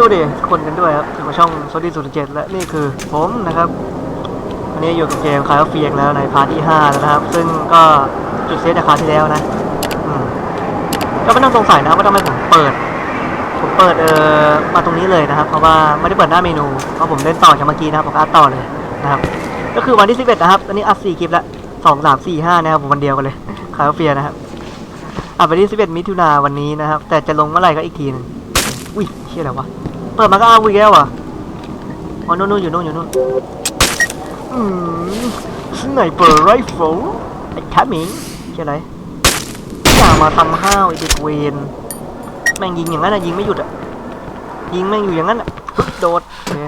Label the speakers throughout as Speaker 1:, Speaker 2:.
Speaker 1: สวัสดีทุกคนกันด้วยครับอยู่กับช่องโซดี้สุดเจ็ดและนี่คือผมนะครับวันนี้อยู่กับเกมคายเฟียงแล้วในพาร์ทที่5แล้วนะครับ ซึ่งก็จุดเซฟจากคราที่แล้วนะก็ไม่ต้องสงสัยนะครับว่าทำไมผมเปิด ผมเปิดเอ่อมาตรงนี้เลยนะครับ เพราะว่าไม่ได้เปิดหน้าเมนูเพราะผมเล่นต่อจากเมื่อกี้นะครับผมอัดต่อเลยนะครับ ก็คือวันที่11นะครับอันนี้อัด4คลิปละสองสามสี่ห้านะครับผมวันเดียวกันเลยคายเฟียนะครับอัดไปที่11มิถุนาวันนี้นะครับ แต่จะลงเมื่อไหร่ก็อีกทีหนึงอุ้ยเชี่ยอะไรวะ เปิดมาก็เอาวีแล้วอะอ๋อนู่นนู่นอยู่นู่นอยู่นู่นอืมสไนเปอร์ไรเฟิลไอ้ทัมิงเชี่ยอะไรอย่ามาทำห้าวไอ้เด็กเวนแม่งยิงอย่างนั้นอะยิงไม่หยุดอะยิงแม่งอยู่อย่างนั้นอะโดดโอเค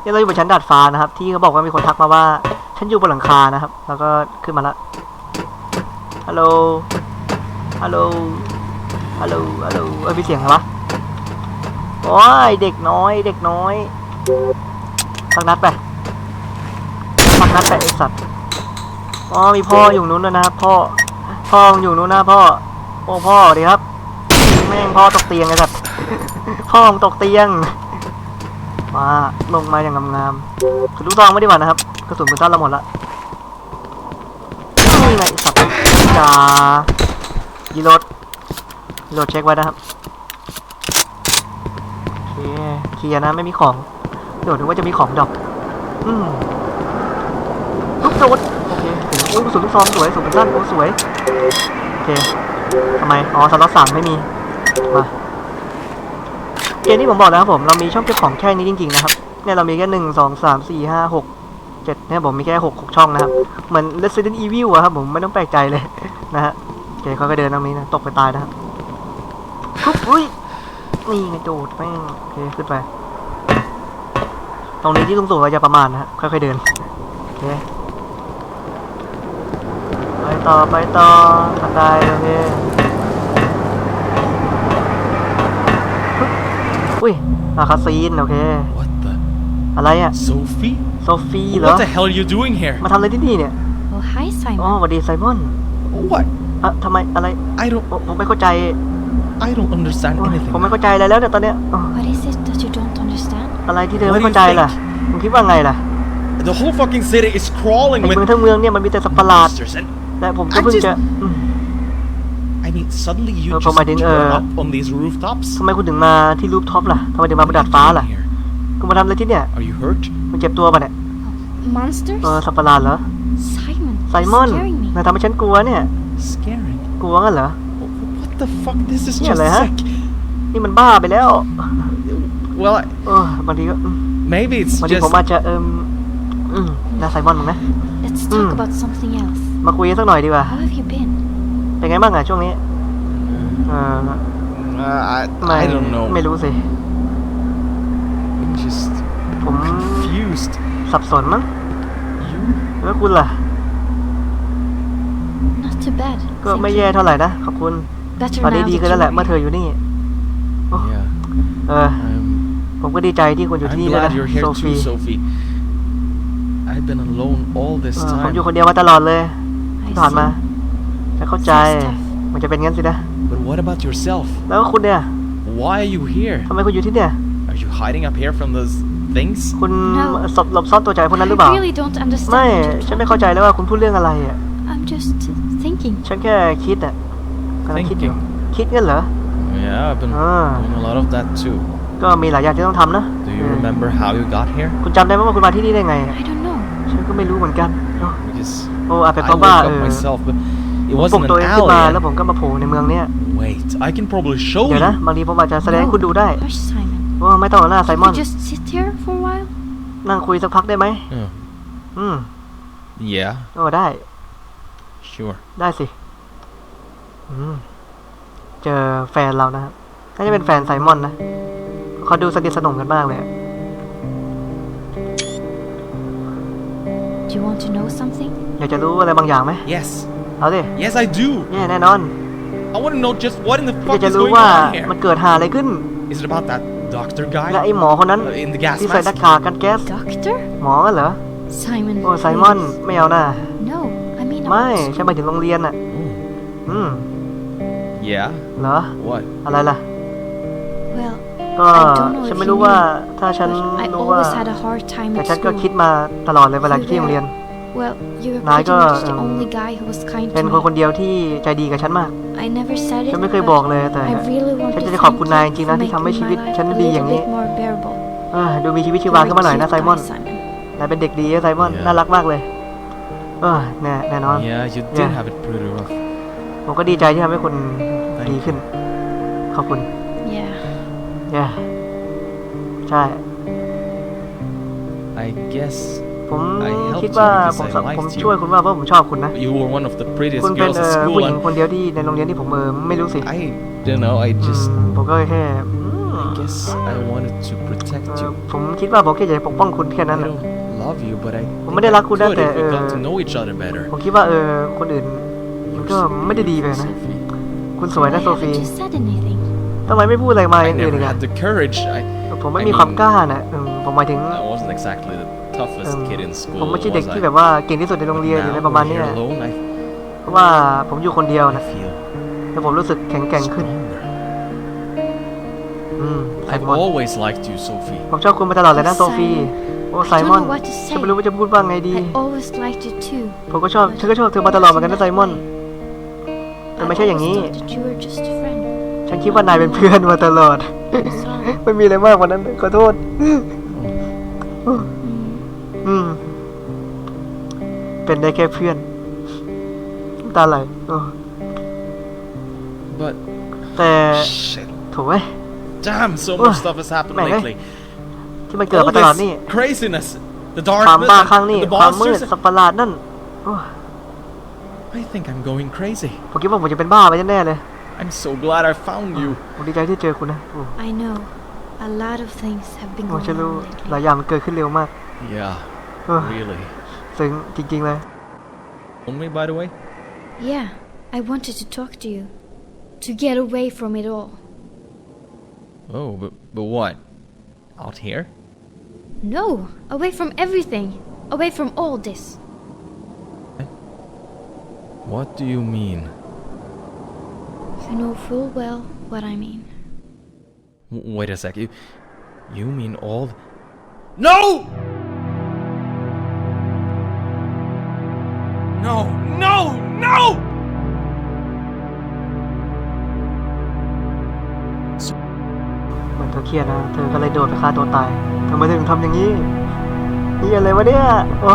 Speaker 1: เนี่ยเราอยู่บนชั้นดาดฟ้านะครับ ที่เขาบอกว่ามีคนทักมาว่า ฉันอยู่บนหลังคานะครับ แล้วก็ขึ้นมาละฮัลโหลฮัลโหล ฮัลโหลฮัลโหลเอ้ยมีเสียงอะไรวะโอ้ยเด็กน้อย เด็กน้อยพักนัดไปพักนัดไปไอสัตว์อ๋อมีพ่ออยู่นู้นด้วยนะครับพ่อพ่ออยู่นู้นนะพ่อโอ้พ่อดีครับแม่งพ่อตกเตียงไอ้สัตว์พ่อมตกเตียงมาลงมาอย่างงามๆถือลูกซองไม่ไดีกว่านะครับกระสุนปืนสั้นเราหมดละนี่ไงสัตว์จ้ายีรถ โหลดเช็คไว้นะครับโอเคเคลียร์นะไม่มีของเดี๋ยวนึกว่าจะมีของดรอปอืมลูกโดดโอเคถึงอุ้ยกระสุนลูกซองสวยสุนสั้นโอ้สวยโอเคทำไมอ๋อสล็อตสามไม่มีมาเกมนี้ผมบอกแล้วครับผมเรามีช่องเก็บของแค่นี้จริงๆนะครับเนี่ยเรามีแค่หนึ่งสองสามสี่ห้าหกเจ็ดเนี่ยผมมีแค่หกหกช่องนะครับ เหมือน Resident Evil อะครับผมไม่ต้องแปลกใจเลยนะฮะโอเคเขาก็เดินตรงนี้นะตกไปตายนะครับ ปุ๊บอุ้ยนี่ไงโดดแม่งโอเคขึ้นไปตรงนี้ที่สูงๆเราจะประมาณนะฮะค่อยๆเดินโอเคไปต่อไปต่อทันไดโอเคปึ๊บอุ้ยอาคาซีนโอเค
Speaker 2: What the?
Speaker 1: อะไรอะ
Speaker 2: Sophie?
Speaker 1: โซฟีเหรอ
Speaker 2: What the hell are you doing here?
Speaker 1: มาทำอะไรที่นี่เนี่ย
Speaker 3: Oh, hi,
Speaker 1: อ๋อ
Speaker 3: Simon.
Speaker 1: สวัสดีไซมอน
Speaker 2: What?
Speaker 1: อะทำไมอะไร
Speaker 2: I don't
Speaker 1: ผมผมไม่เข้าใจ
Speaker 2: I don't understand
Speaker 1: โอ้ย
Speaker 2: anything.
Speaker 1: ผมไม่เข้าใจอะไรแล้วเนี่ยตอนเนี้ยอ๋อ
Speaker 3: What is it that you don't understand?
Speaker 1: อะไรที่เธอ
Speaker 2: What
Speaker 1: ไม่
Speaker 2: do you
Speaker 1: เข้าใจล่ะ
Speaker 2: think?
Speaker 1: มึงคิดว่าไงล่ะ
Speaker 2: The whole fucking city is crawling
Speaker 1: ใน
Speaker 2: with
Speaker 1: เมืองทั้งเมืองเนี่ยมันมีแต่สัตว์ประหลาด
Speaker 2: monsters and
Speaker 1: และผมก็เพิ่งจะอืม
Speaker 2: I mean suddenly you
Speaker 1: Uh,
Speaker 2: just
Speaker 1: ผมหมายถึง
Speaker 2: turn
Speaker 1: เอ่อ
Speaker 2: up on these rooftops.
Speaker 1: ทำไมคุณถึงมาที่รูปท็อปล่ะทำไมถึงมาบนดาดฟ้าล่ะ
Speaker 2: Here.
Speaker 1: คุณมาทำอะไรที่เนี่ย
Speaker 2: Are you hurt?
Speaker 1: คุณเจ็บตัวป่ะเนี่ย
Speaker 3: Monsters?
Speaker 1: เออสัตว์ประหลาดเหรอ
Speaker 3: Simon,
Speaker 1: ไซมอน
Speaker 3: you're scaring me.
Speaker 1: นายทำให้ฉันกลัวเนี่ย
Speaker 2: Scaring.
Speaker 1: กลัวงั้นเหรอ
Speaker 2: What the fuck? This is
Speaker 1: Yeah,
Speaker 2: just
Speaker 1: lah, huh?
Speaker 2: sick.
Speaker 1: นี่มันบ้าไปแล้ว
Speaker 2: Well, I,
Speaker 1: เออบางทีก็อืม
Speaker 2: maybe it's
Speaker 1: บางที
Speaker 2: just
Speaker 1: ผมอาจจะเอิมอืมน่าไซมอนมั้งนะ
Speaker 3: Let's talk
Speaker 1: Mm.
Speaker 3: about something else.
Speaker 1: มาคุยกันสักหน่อยดีกว่า
Speaker 3: How have you been?
Speaker 1: เป็นไงบ้างอะช่วงนี้เออ
Speaker 2: uh, I
Speaker 1: ไม่
Speaker 2: I don't know.
Speaker 1: ไม่รู้สิ
Speaker 2: I'm just
Speaker 1: ผม
Speaker 2: confused.
Speaker 1: สับสนมั้ง
Speaker 2: You
Speaker 1: แล้วคุณล่ะ
Speaker 3: Not too bad.
Speaker 1: ก็
Speaker 3: thank
Speaker 1: ไม่
Speaker 3: you.
Speaker 1: แย่เท่าไหร่นะ ขอบคุณ
Speaker 3: Better
Speaker 1: ตอนนี้
Speaker 3: now
Speaker 1: ดี
Speaker 3: that
Speaker 1: ขึ้นแล้วแหละ
Speaker 3: you're
Speaker 1: เมื่อเธ
Speaker 3: here.
Speaker 1: ออยู่นี่
Speaker 2: Yeah.
Speaker 1: เออ
Speaker 2: I'm
Speaker 1: ผมก็ดีใจที่คุณอยู่ที่
Speaker 2: I'm
Speaker 1: นี่ด้วย
Speaker 2: glad
Speaker 1: นะ
Speaker 2: you're here
Speaker 1: โซ
Speaker 2: too,
Speaker 1: ฟี
Speaker 2: Sophie. I've been alone all
Speaker 1: เอ
Speaker 2: this
Speaker 1: อผม
Speaker 2: time.
Speaker 1: อยู่คนเดียวมาตลอดเลย
Speaker 3: I
Speaker 1: ที่ผ่านมา
Speaker 3: see.
Speaker 1: จะเข้าใจ
Speaker 3: So tough.
Speaker 1: มันจะเป็นงั้นสินะ
Speaker 2: But what about yourself?
Speaker 1: แล้วคุณเนี่ย
Speaker 2: Why are you here?
Speaker 1: ทำไมคุณอยู่ที่เนี่ย
Speaker 2: Are you hiding up here from those things?
Speaker 1: คุณ
Speaker 3: No.
Speaker 1: สบหลบซ่อนตัวจากพวกนั้นหรือเปล่า
Speaker 3: I really don't understand
Speaker 1: ไม่
Speaker 3: what you're
Speaker 1: ฉัน
Speaker 3: talking
Speaker 1: ไม่เข้าใจแล้วว่าคุณพูดเรื่องอะไรอะ
Speaker 3: I'm just thinking.
Speaker 1: ฉันแค่คิดอะ กำลังคิดอยู่
Speaker 2: Thinking.
Speaker 1: คิดงั้นเหรอ
Speaker 2: Yeah, I've been
Speaker 1: Ah.
Speaker 2: doing a lot of that too.
Speaker 1: ก็มีหลายอย่างที่ต้องทำนะ
Speaker 2: Do you remember how you got here?
Speaker 1: คุณจำได้ไหมว่าคุณมาที่นี่ได้ไงอะ
Speaker 3: I don't know.
Speaker 1: ฉันก็ไม่รู้เหมือนกันเนอะ
Speaker 2: Because
Speaker 1: โอ้อาจเป็น
Speaker 2: I
Speaker 1: เพราะ
Speaker 2: woke
Speaker 1: ว่า
Speaker 2: up
Speaker 1: เออ
Speaker 2: myself, but it
Speaker 1: ผมปลุก
Speaker 2: wasn't
Speaker 1: ตัว
Speaker 2: an
Speaker 1: เองขึ้นมาแล้ว
Speaker 2: alley.
Speaker 1: ผมก็มาโผล่ในเมืองเนี้ย
Speaker 2: Wait, I can probably show
Speaker 1: เดี๋ยว
Speaker 2: you.
Speaker 1: นะบางทีผมอาจจะแสดงให้คุณดูได้
Speaker 3: Hush, Simon.
Speaker 1: ว่าไม่ต้องหรอกนะไซ
Speaker 3: Can
Speaker 1: มอน
Speaker 3: we just sit here for a while?
Speaker 1: นั่งคุยสักพักได้ไหม
Speaker 2: Oh,
Speaker 1: อืม
Speaker 2: yeah,
Speaker 1: โอ้ได้
Speaker 2: sure.
Speaker 1: ได้สิอืม เจอแฟนเรานะครับน่าจะเป็นแฟนไซมอนนะเขาดูสนิทสนมกันมากเลยอะ
Speaker 3: Do you want to know something?
Speaker 1: อยากจะรู้อะไรบางอย่างไหม
Speaker 2: Yes,
Speaker 1: เอาดิ
Speaker 2: yes, I do.
Speaker 1: เนี่ยแน่นอน
Speaker 2: I want to know just what in the
Speaker 1: อยาก
Speaker 2: fuck
Speaker 1: จะ
Speaker 2: is
Speaker 1: รู้
Speaker 2: going
Speaker 1: ว่า
Speaker 2: on
Speaker 1: มัน
Speaker 2: here.
Speaker 1: เกิดหาอะไรขึ้น
Speaker 2: Is it about that doctor
Speaker 1: และ
Speaker 2: guy
Speaker 1: ไอ้หมอคนนั้น
Speaker 2: uh, in the gas
Speaker 1: ที่ใส่หน้า
Speaker 2: mask?
Speaker 1: กากกันแก๊ส
Speaker 3: Doctor?
Speaker 1: หมอเหรอ
Speaker 3: Simon.
Speaker 1: โอ้ไซมอน
Speaker 3: please.
Speaker 1: ไม่เอาหน้า
Speaker 3: No, I mean
Speaker 1: ไม่
Speaker 3: about
Speaker 1: ฉันหมายถึงโรงเรียนอะ
Speaker 2: Oh,
Speaker 1: อืม
Speaker 2: yeah.
Speaker 1: เหรอ
Speaker 2: What?
Speaker 1: อะไรล่ะ
Speaker 3: Well,
Speaker 1: ก็
Speaker 3: I don't know
Speaker 1: ฉัน
Speaker 3: if
Speaker 1: ไม่
Speaker 3: you
Speaker 1: รู้ว่า
Speaker 3: knew,
Speaker 1: ถ้าฉัน
Speaker 3: but I
Speaker 1: รู้ว่า
Speaker 3: always had a hard time
Speaker 1: แต่
Speaker 3: at
Speaker 1: ฉันก็
Speaker 3: school.
Speaker 1: คิดมาตลอดเลยเวลาอยู่ที่โรงเรียน
Speaker 3: Well, you were
Speaker 1: นาย
Speaker 3: pretty
Speaker 1: ก็
Speaker 3: much the
Speaker 1: เอิ่ม
Speaker 3: only guy who was kind
Speaker 1: เป็น
Speaker 3: to
Speaker 1: คนคน
Speaker 3: me.
Speaker 1: เดียวที่ใจดีกับฉันมาก
Speaker 3: I never said it,
Speaker 1: ฉันไม่เคย
Speaker 3: but
Speaker 1: บอกเลยแต่
Speaker 3: I really want
Speaker 1: ฉัน
Speaker 3: to
Speaker 1: จะขอบ
Speaker 3: thank
Speaker 1: คุณนายจ
Speaker 3: you
Speaker 1: ริงๆ
Speaker 3: for
Speaker 1: นะที่ทำให้
Speaker 3: making
Speaker 1: ชีวิต
Speaker 3: my life
Speaker 1: ฉัน
Speaker 3: a
Speaker 1: ดีอ
Speaker 3: little
Speaker 1: ย่างนี้
Speaker 3: bit more bearable.
Speaker 1: เออดูมีชีวิตชี
Speaker 3: You're
Speaker 1: วา
Speaker 3: a
Speaker 1: ขึ้นมาหน่อยนะ
Speaker 3: cute
Speaker 1: ไซมอน
Speaker 3: guy, Simon.
Speaker 1: นายเป็นเด็กดีนะไซมอน
Speaker 2: Yeah.
Speaker 1: น่ารักมากเลย เออแน่แน่นอน
Speaker 2: Yeah, you did
Speaker 1: Yeah.
Speaker 2: have it pretty rough.
Speaker 1: ผมก็ดีใจที่ทำให้คุณ
Speaker 2: Thank
Speaker 1: ดี
Speaker 2: you.
Speaker 1: ขึ้น ขอบคุณ
Speaker 3: Yeah.
Speaker 1: เย้ใช่
Speaker 2: I guess
Speaker 1: ผม
Speaker 2: I helped
Speaker 1: คิดว่า
Speaker 2: you
Speaker 1: ผม
Speaker 2: because I liked
Speaker 1: ผม
Speaker 2: you.
Speaker 1: ช่วยคุณว่าเพราะผมชอบคุณนะ
Speaker 2: you were one of the prettiest
Speaker 1: คุณเป็น
Speaker 2: girls
Speaker 1: เอ่
Speaker 2: at
Speaker 1: อ
Speaker 2: school
Speaker 1: ผู้หญิง
Speaker 2: and
Speaker 1: คนเดียวที่ในโรงเรียนที่ผมเออไม่รู้สิ
Speaker 2: I don't know, I
Speaker 1: อื
Speaker 2: just
Speaker 1: มผมก็แค่อืม
Speaker 2: I guess I wanted to
Speaker 1: เอ่
Speaker 2: protect
Speaker 1: อ
Speaker 2: you.
Speaker 1: ผมคิดว่าผมแค่อยากจะปกป้องคุณแค่
Speaker 2: I
Speaker 1: นั้นนะ
Speaker 2: don't love you, but I
Speaker 1: ผม
Speaker 2: think
Speaker 1: ไม่ได้
Speaker 2: I
Speaker 1: รักคุณนะ
Speaker 2: could
Speaker 1: แต่
Speaker 2: if
Speaker 1: เอ
Speaker 2: we
Speaker 1: อ
Speaker 2: got to know each other better.
Speaker 1: ผมคิดว่าเออคนอื่นมัน
Speaker 2: You're
Speaker 1: ก็
Speaker 2: so
Speaker 1: ไม่ได้ดีไปนะ
Speaker 2: Sophie.
Speaker 1: คุณสวยนะ
Speaker 3: Why
Speaker 1: โซฟี
Speaker 3: haven't you said anything?
Speaker 1: ทำไมไม่พูดอะไรมาอ
Speaker 2: I
Speaker 1: ย่างอื่น
Speaker 2: never
Speaker 1: อีกอะ
Speaker 2: had the courage. I
Speaker 1: ผมไม่
Speaker 2: I
Speaker 1: มีความ
Speaker 2: mean-
Speaker 1: กล้านะอืมผมหมายถึง
Speaker 2: I wasn't exactly the
Speaker 1: เอิ่
Speaker 2: toughest
Speaker 1: ม
Speaker 2: kid in
Speaker 1: ผม
Speaker 2: school,
Speaker 1: ไม่ใช่เด็ก
Speaker 2: was
Speaker 1: ที่
Speaker 2: I?
Speaker 1: แบบว่าเก่งที่สุดในโรง
Speaker 2: But
Speaker 1: เรียนหรืออะไร
Speaker 2: now
Speaker 1: ประมาณ
Speaker 2: we're
Speaker 1: เนี้ย
Speaker 2: here alone, I
Speaker 1: เพราะว่าผมอยู่คนเดียว
Speaker 2: I
Speaker 1: นะ
Speaker 2: feel
Speaker 1: แล้วผมรู้สึกแข็งแกร่งขึ้น
Speaker 2: stronger.
Speaker 1: อืมไซ
Speaker 2: I've
Speaker 1: มอน
Speaker 2: always liked you, Sophie.
Speaker 1: ผมชอบคุณมาตลอดเลยนะ
Speaker 3: Oh,
Speaker 1: โซฟี
Speaker 3: Simon.
Speaker 1: โอ้
Speaker 3: I
Speaker 1: ไซ
Speaker 3: don't
Speaker 1: มอน
Speaker 3: know what to
Speaker 1: ฉัน
Speaker 3: say.
Speaker 1: ไม่รู้ว่าจะพูดว่าไงดี
Speaker 3: I always liked you too.
Speaker 1: ผมก็ชอบฉันก็ชอบเธอมาตลอดเหมือนกันนะไซมอนแต่
Speaker 3: I
Speaker 1: ไม่ใช่อย่าง
Speaker 3: always
Speaker 1: นี้
Speaker 3: thought that you were just a friend.
Speaker 1: ฉันคิดว่านายเป็นเพื่อนมาตลอด
Speaker 3: I'm sorry.
Speaker 1: ไม่มีอะไรมากกว่านั้นขอโทษ
Speaker 3: Mm.
Speaker 1: อืม เป็นได้แค่เพื่อนน้ำตาไหลโอ้
Speaker 2: But
Speaker 1: แต่
Speaker 2: shit,
Speaker 1: ถูกไหม
Speaker 2: damn, so
Speaker 1: Ugh,
Speaker 2: much stuff has happened
Speaker 1: man, eh?
Speaker 2: lately.
Speaker 1: ที่มันเกิด
Speaker 2: All
Speaker 1: มาตลอดนี่
Speaker 2: this craziness, the
Speaker 1: ความ
Speaker 2: darkness,
Speaker 1: บ้า
Speaker 2: and
Speaker 1: ครั้งนี้
Speaker 2: the
Speaker 1: ความมืด
Speaker 2: monsters.
Speaker 1: สัตว์ประหลาดนั่นโอ้
Speaker 2: I think I'm going crazy.
Speaker 1: ผมคิดว่าผมจะเป็นบ้าไปแน่ๆเลย
Speaker 2: I'm so glad I found you.
Speaker 1: ผมดีใจที่เจอคุณนะโอ้
Speaker 3: I know. A lot of things have been
Speaker 1: โอ้
Speaker 3: going
Speaker 1: ฉันรู้
Speaker 3: on
Speaker 1: หลาย
Speaker 3: lately.
Speaker 1: อย่างมันเกิดขึ้นเร็วมาก
Speaker 2: Yeah,
Speaker 1: เออ
Speaker 2: really.
Speaker 1: ซึ้งจริงๆเลย
Speaker 2: Only by the way?
Speaker 3: Yeah, I wanted to talk to you. To get away from it all.
Speaker 2: Oh, but, but what? Out here?
Speaker 3: No, away from everything. Away from all this.
Speaker 2: What do you mean?
Speaker 3: You know full well what I mean.
Speaker 2: W- wait a sec. You, you mean all? th- No! No! No! No!
Speaker 1: เหมือนเธอเครียดนะ เธอก็เลยโดดไปฆ่าตัวตายทำไมถึงทำอย่างนี้นี่อะไรวะเนี่ย โอ้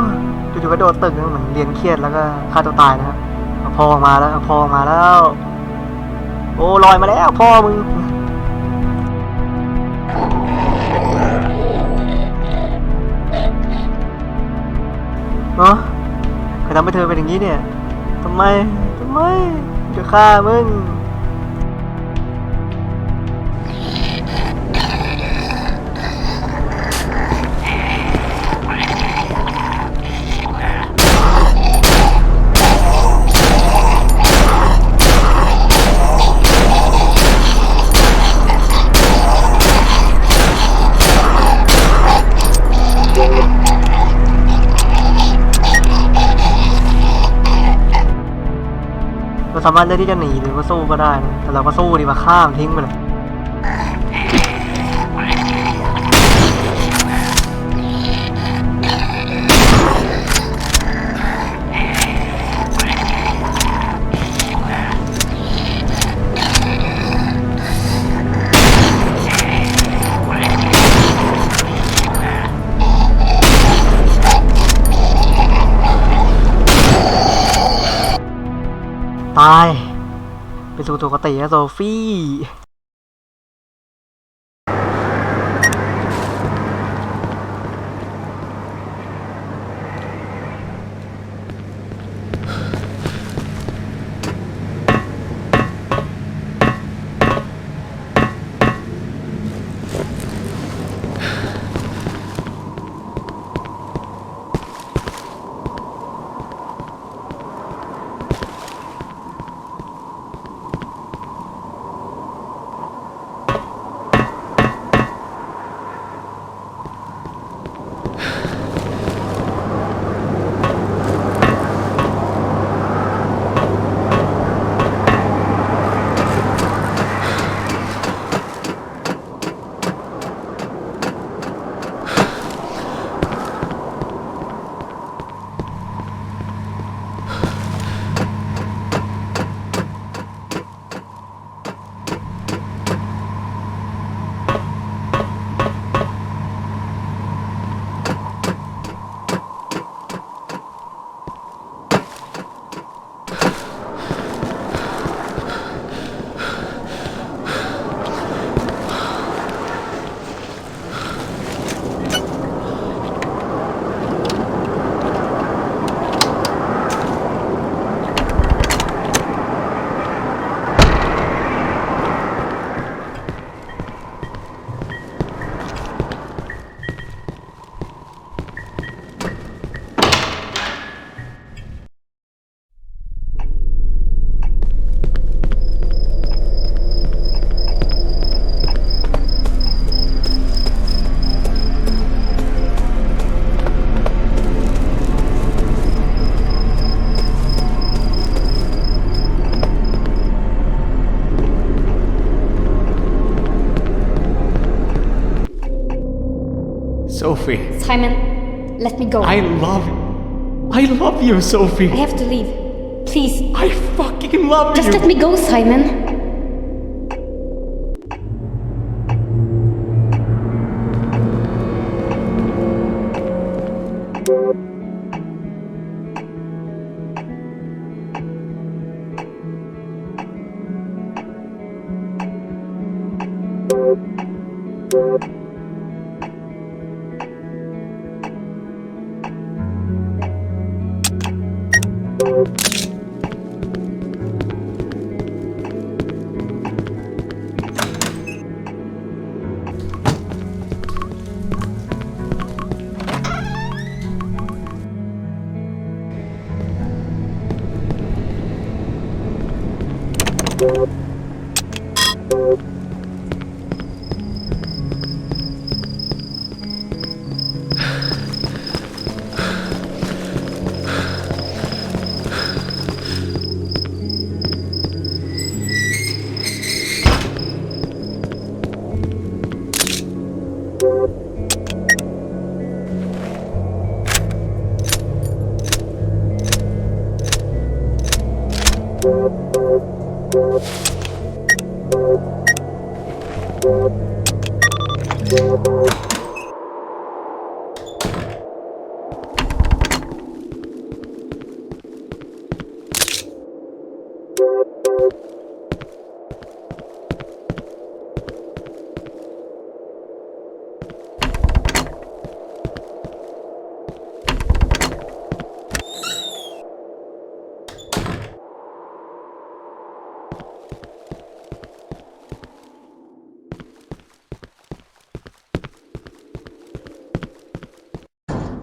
Speaker 1: จู่ๆก็โดดตึกนะเหมือนเรียนเครียดแล้วก็ฆ่าตัวตายนะครับเอา พ่อมาแล้วพ่อมาแล้ว โอ้ลอยมาแล้ว พ่อมึงเนาะใครทำให้เธอเป็นอย่างนี้เนี่ยทำไมทำไมจะฆ่ามึง เราสามารถเลือกที่จะหนีหรือว่าสู้ก็ได้นะแต่เราก็สู้ดีกว่าข้ามทิ้งไปเลย ไปไปสู่ตัวปกตินะโซฟี่
Speaker 2: Sophie,
Speaker 3: Simon, let me go.
Speaker 2: I love I love you, Sophie.
Speaker 3: I have to leave. Please,
Speaker 2: I fucking love
Speaker 3: just
Speaker 2: you.
Speaker 3: Just let me go, Simon. Thank you.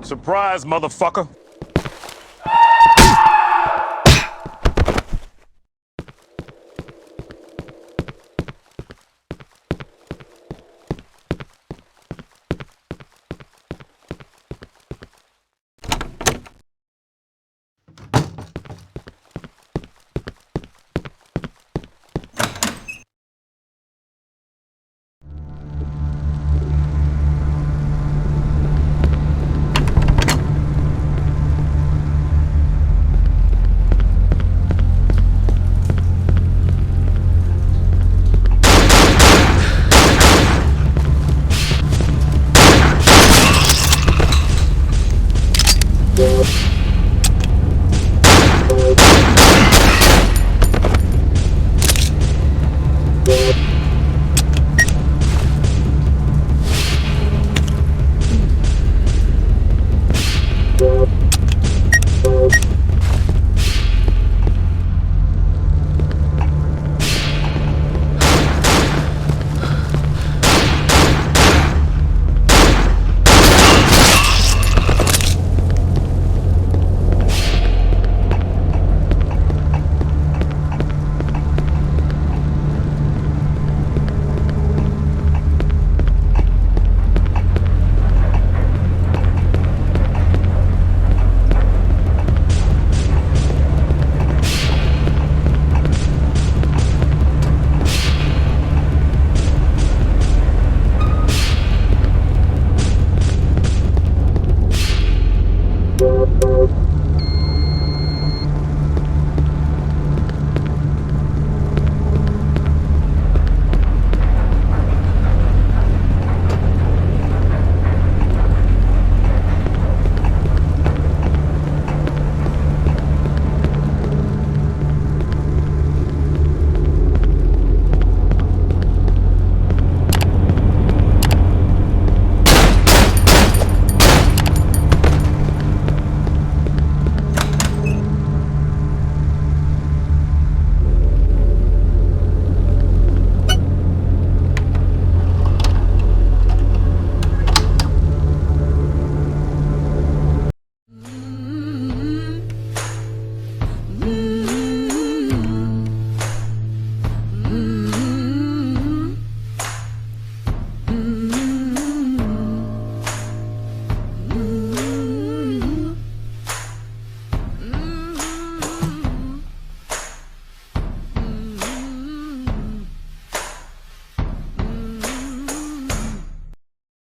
Speaker 4: Surprise, motherfucker.